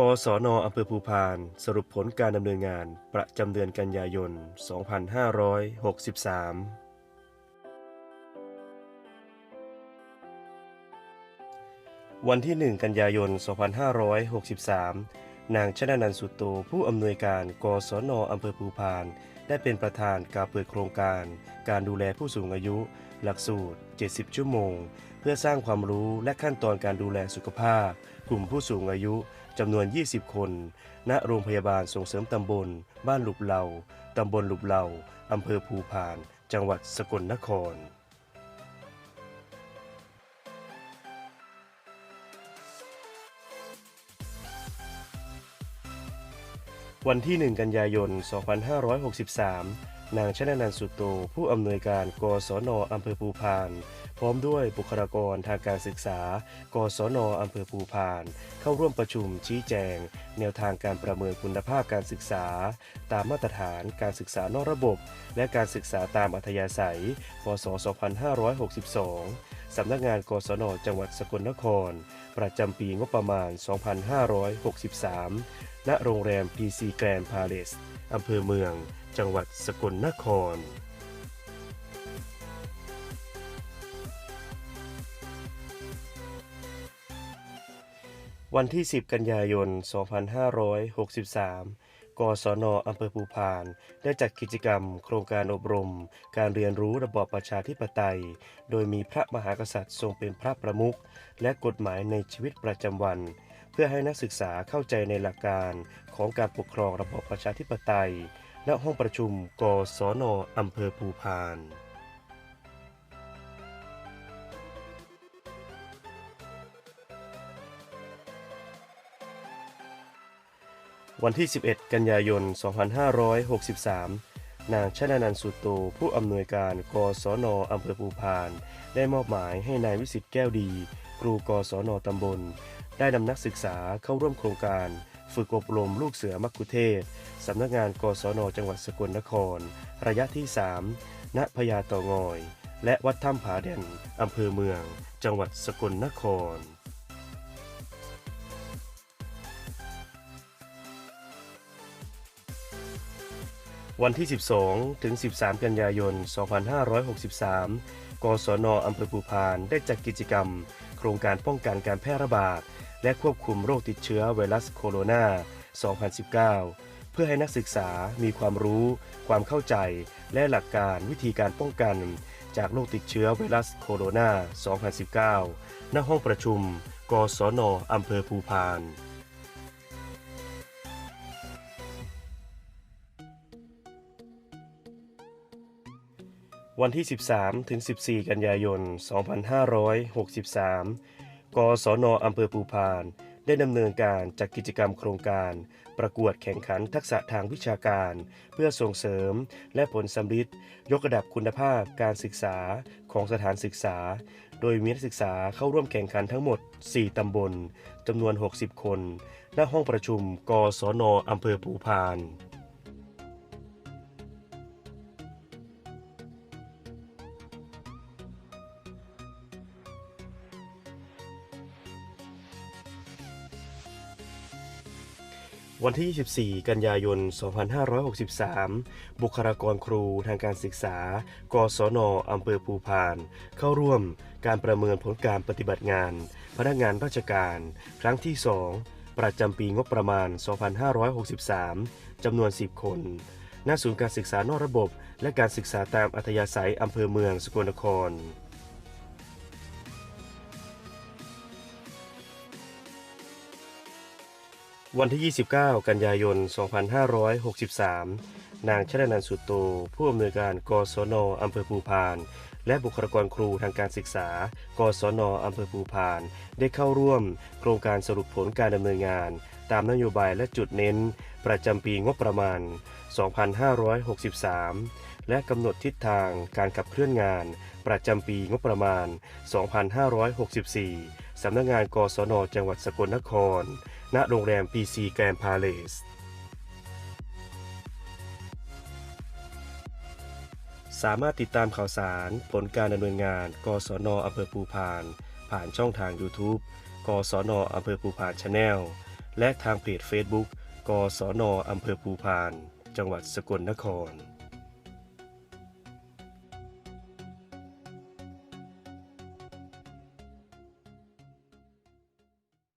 กศนอำเภอภูพานสรุปผลการดำเนินงานประจำเดือนกันยายน 2563 วันที่ 1 กันยายน 2563 นางชนะนันสุโต ผู้อำนวยการกศนอำเภอภูพาน ได้เป็นประธานการเปิดโครงการ การดูแลผู้สูงอายุ หลักสูตร 70 ชั่วโมง เพื่อสร้างความรู้และขั้นตอนการดูแลสุขภาพ กลุ่มผู้สูงอายุจำนวน 20 คน ณ โรงพยาบาลส่งเสริมตำบล บ้านหลุบเหล่าตำบลหลุบเหล่าอำเภอภูพาน จังหวัดสกลนคร วันที่ 1 กันยายน 2563 นางชนะนันสุโต ผู้อำนวยการกศนอำเภอภูพาน พร้อมด้วยบุคลากรทางการศึกษา กศนอำเภอภูพาน เข้าร่วมประชุมชี้แจง แนวทางการประเมินคุณภาพการศึกษา ตามมาตรฐานการศึกษานอกระบบ และการศึกษาตามอัธยาศัย พศ 2562 สำนักงานกศนจังหวัดสกลนคร ประจำปีงบประมาณ 2563 ณโรงแรม PC Grand Palace อำเภอเมือง จังหวัดสกลนคร วันที่ 10 กันยายน 2563กศนอำเภอภูพาน ได้จัดกิจกรรม โครงการอบรม การเรียนรู้ระบอบประชาธิปไตย โดยมีพระมหากษัตริย์ทรงเป็นพระประมุขและกฎหมายในชีวิตประจำวัน เพื่อให้นักศึกษาเข้าใจในหลักการของการปกครองระบอบประชาธิปไตย ณห้องประชุม กศนอำเภอภูพานวันที่ 11 กันยายน 2563 นางชนะนันท์สุโต ผู้อำนวยการกศนอำเภอภูพาน ได้มอบหมายให้นายวิสิตแก้วดี ครูกศนตำบล ได้นำนักศึกษาเข้าร่วมโครงการ ฝึกอบรมลูกเสือมักคุเทศสำนักงานกศนจังหวัดสกลนคร ระยะที่ 3 ณพญาเต่องอย และวัดถ้ำผาแด่นอำเภอเมือง จังหวัดสกลนครวันที่ 12 ถึง 13 กันยายน 2563 กศนอำเภอภูพาน ได้จัดกิจกรรม โครงการป้องกันการแพร่ระบาด และควบคุมโรคติดเชื้อไวรัสโคโรนา 2019 เพื่อให้นักศึกษามีความรู้ ความเข้าใจ และหลักการวิธีการป้องกัน จากโรคติดเชื้อไวรัสโคโรนา 2019 ณ ห้องประชุม กศนอำเภอภูพานวันที่ 13 ถึง 14 กันยายน 2563 กศนอำเภอภูพาน ได้ดำเนินการจัดกกิจกรรมโครงการ ประกวดแข่งขันทักษะทางวิชาการ เพื่อส่งเสริม และผลสำฤทธิ์ยกระดับคุณภาพการศึกษาของสถานศึกษา โดยมีนักศึกษาเข้าร่วมแข่งขันทั้งหมด 4 ตำบลจำนวน 60 คน ณห้องประชุม กศนอำเภอภูพาน วันที่ 24 กันยายน 2563 บุคลากรครูทางการศึกษา กศนอำเภอภูพาน เข้าร่วมการประเมินผลการปฏิบัติงาน พนักงานราชการ ครั้งที่ 2 ประจำปีงบประมาณ 2563 จำนวน 10 คน ณ ศูนย์การศึกษานอกระบบ และการศึกษาตามอัธยาศัยอำเภอเมืองสกลนคร วันที่ 29 กันยายน 2563 นางชนนันสุตโต ผู้อำนวยการกศนอำเภอภูพาน และบุคลากรครูทางการศึกษา กศนอำเภอภูพาน ได้เข้าร่วม โครงการสรุปผลการดำเนินงาน ตามนโยบายและจุดเน้น ประจำปีงบประมาณ 2563 และกำหนดทิศทางการขับเคลื่อนงาน ประจำปีงบประมาณ 2564 สำนักงานกศนจังหวัดสกลนคร ณโรงแรม PC Grand Palace สามารถติดตามข่าวสารผลการดำเนินงาน กศนอำเภอภูพาน ผ่านช่องทาง YouTube กศนอำเภอภูพานชาแนลและทางเพจ Facebook กศนอำเภอภูพาน จังหวัดสกลนคร